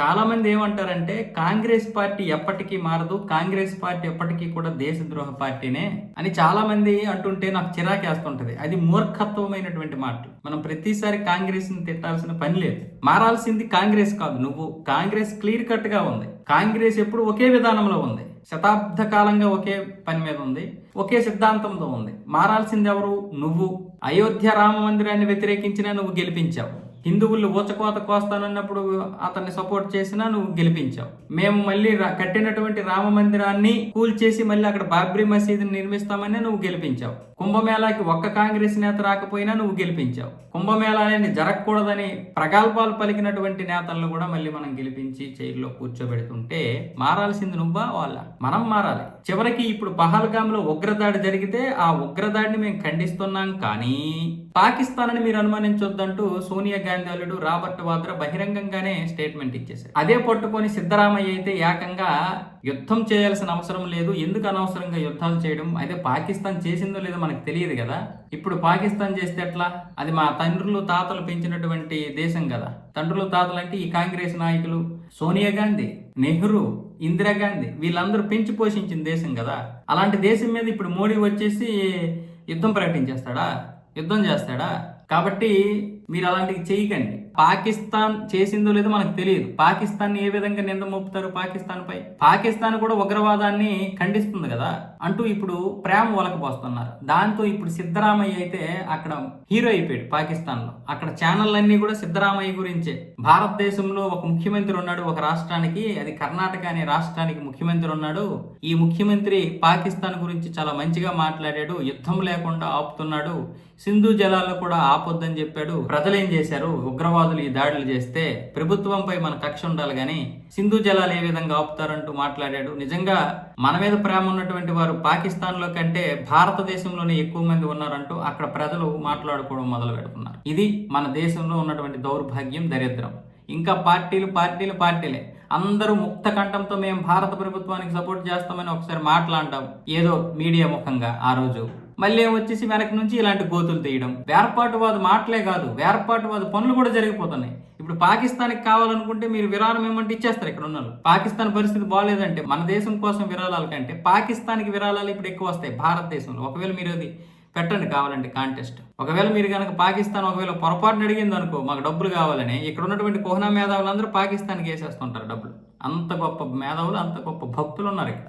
చాలామంది ఏమంటారంటే కాంగ్రెస్ పార్టీ ఎప్పటికీ మారదు కాంగ్రెస్ పార్టీ ఎప్పటికీ కూడా దేశద్రోహ పార్టీనే అని చాలామంది అంటుంటే నాకు చిరాకేస్తుంటది. అది మూర్ఖత్వమైనటువంటి మాట మనం ప్రతిసారి కాంగ్రెస్ని తిట్టాల్సిన పని లేదు. మారాల్సింది కాంగ్రెస్ కాదు. నువ్వు కాంగ్రెస్ క్లియర్ కట్గా ఉంది. కాంగ్రెస్ ఎప్పుడు ఒకే విధానంలో ఉంది. శతాబ్ద కాలంగా ఒకే పని మీద ఉంది. ఒకే సిద్ధాంతంతో ఉంది. మారాల్సింది ఎవరు? నువ్వు. అయోధ్య రామ మందిరాన్ని వ్యతిరేకించినా నువ్వు గెలిపించావు. హిందువులు ఊచకోత కోస్తానన్నప్పుడు అతన్ని సపోర్ట్ చేసినా నువ్వు గెలిపించావు. మేము మళ్ళీ రా- కట్టినటువంటి రామ మందిరాన్ని కూల్చేసి మళ్ళీ అక్కడ బాబ్రీ మసీదుని నిర్మిస్తామని నువ్వు గెలిపించావు. కుంభమేళాకి ఒక్క కాంగ్రెస్ నేత రాకపోయినా నువ్వు గెలిపించావు. కుంభమేళా అనేది జరగకూడదని ప్రగల్భాలు పలికినటువంటి నేతలను కూడా మళ్ళీ మనం గెలిపించి చైర్లో కూర్చోబెడుతుంటే మారాల్సింది నువ్వా వాళ్ళ? మనం మారాలి. చివరికి ఇప్పుడు పహల్గామ్లో ఉగ్రదాడి జరిగితే ఆ ఉగ్రదాడిని మేము ఖండిస్తున్నాం కానీ పాకిస్తాన్ అని మీరు అనుమానించొద్దంటూ సోనియా గాంధీ అల్లుడు రాబర్ట్ వాద్రా బహిరంగంగానే స్టేట్మెంట్ ఇచ్చేశారు అదే పట్టుకొని సిద్ధరామయ్య అయితే ఏకంగా యుద్ధం చేయాల్సిన అవసరం లేదు ఎందుకు అనవసరంగా యుద్ధాలు చేయడం? అయితే పాకిస్తాన్ చేసిందో లేదో మనకు తెలియదు కదా. ఇప్పుడు పాకిస్తాన్ చేస్తే ఎట్లా? అది మా తండ్రులు తాతలు పెంచినటువంటి దేశం కదా. తండ్రులు తాతలు అంటే ఈ కాంగ్రెస్ నాయకులు సోనియా గాంధీ నెహ్రూ ఇందిరాగాంధీ వీళ్ళందరూ పెంచి పోషించిన దేశం కదా. అలాంటి దేశం మీద ఇప్పుడు మోడీ వచ్చేసి యుద్ధం ప్రకటించేస్తాడా? యుద్ధం చేస్తాడా? కాబట్టి మీరు అలాంటివి చేయకండి. పాకిస్తాన్ చేసిందో లేదో మనకు తెలియదు. పాకిస్తాన్ ఏ విధంగా నింద మోపుతారు పాకిస్తాన్ పై పాకిస్తాన్ కూడా ఉగ్రవాదాన్ని ఖండిస్తుంది కదా? అంటూ ఇప్పుడు ప్రేమ ఒలకపోస్తున్నారు దాంతో ఇప్పుడు సిద్ధరామయ్య అయితే అక్కడ హీరో అయిపోయాడు పాకిస్తాన్లో అక్కడ ఛానల్ కూడా సిద్ధరామయ్య గురించే. భారతదేశంలో ఒక ముఖ్యమంత్రి ఉన్నాడు ఒక రాష్ట్రానికి అది కర్ణాటక అనే రాష్ట్రానికి ముఖ్యమంత్రి ఉన్నాడు. ఈ ముఖ్యమంత్రి పాకిస్తాన్ గురించి చాలా మంచిగా మాట్లాడాడు యుద్ధం లేకుండా ఆపుతున్నాడు. సింధు జలాల్లో కూడా ఆపొద్దని చెప్పాడు. ప్రజలు ఏం చేశారు ఉగ్రవాదులు ఈ దాడులు చేస్తే ప్రభుత్వంపై మన కక్ష ఉండాలి కానీ సింధు జలాలు ఏ విధంగా ఆపుతారంటూ మాట్లాడాడు. నిజంగా మన మీద ప్రేమ ఉన్నటువంటి వారు పాకిస్తాన్లో కంటే భారతదేశంలోనే ఎక్కువ మంది ఉన్నారంటూ అక్కడ ప్రజలు మాట్లాడుకోవడం మొదలు పెడుతున్నారు. ఇది మన దేశంలో ఉన్నటువంటి దౌర్భాగ్యం దరిద్రం. ఇంకా పార్టీలు పార్టీలు పార్టీలే. అందరూ ముక్త కంఠంతో మేము భారత ప్రభుత్వానికి సపోర్ట్ చేస్తామని ఒకసారి మాట్లాడటం ఏదో మీడియా ముఖంగా ఆ రోజు. మళ్ళీ వచ్చేసి వెనక నుంచి ఇలాంటి గోతులు తీయడం. వేర్పాటువాద మాటలే కాదు వేర్పాటువాద పనులు కూడా జరిగిపోతున్నాయి. ఇప్పుడు పాకిస్తాన్కి కావాలనుకుంటే మీరు విరాళం ఏమంటే ఇచ్చేస్తారు ఇక్కడ ఉన్న పాకిస్తాన్ పరిస్థితి బాగాలేదంటే మన దేశం కోసం విరాళాల కంటే పాకిస్తాన్కి విరాళాలు ఇప్పుడు ఎక్కువ వస్తాయి భారతదేశంలో. ఒకవేళ మీరు అది పెట్టండి కావాలంటే కాంటెస్ట్ ఒకవేళ మీరు కనుక పాకిస్తాన్ ఒకవేళ పొరపాటున అడిగింది అనుకో మాకు డబ్బులు కావాలని ఇక్కడ ఉన్నటువంటి కోహనా మేధావులందరూ పాకిస్తాన్కి వేసేస్తుంటారు డబ్బులు. అంత గొప్ప మేధావులు అంత గొప్ప భక్తులు ఉన్నారు ఇక్కడ.